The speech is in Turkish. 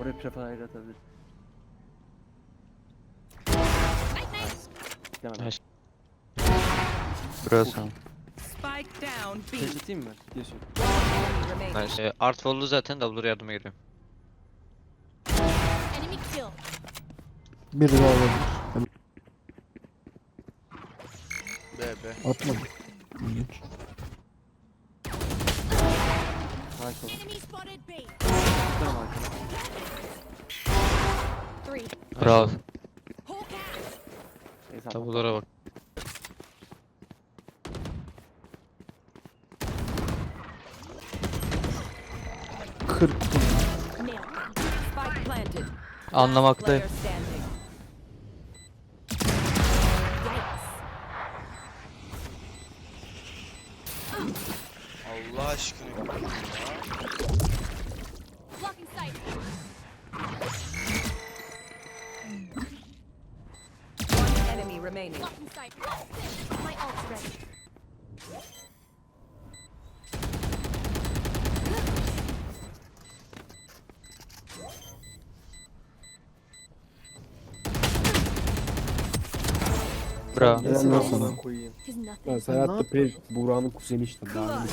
Oraya prefire atabilir. Demem. Nice. Burası. Spike down B. Flash atayım mı? Diyorsun. Remaining. Nice. Ee, Art oldu zaten Double'lara yardıma geliyor. Enemy kill. Biri daha olabilir. B B. Atmadım. Tamam arkana. Three. Bravo. Neyse, Double'lara bak. Kırk. Anlamaktayım. Player standing. Yikes. Allah aşkına. ya. Blocking sight. One enemy remaining. Bravo. Helal nothing. Ben Serhat da Pre Buğra'nın kuzeni işte. Daha ne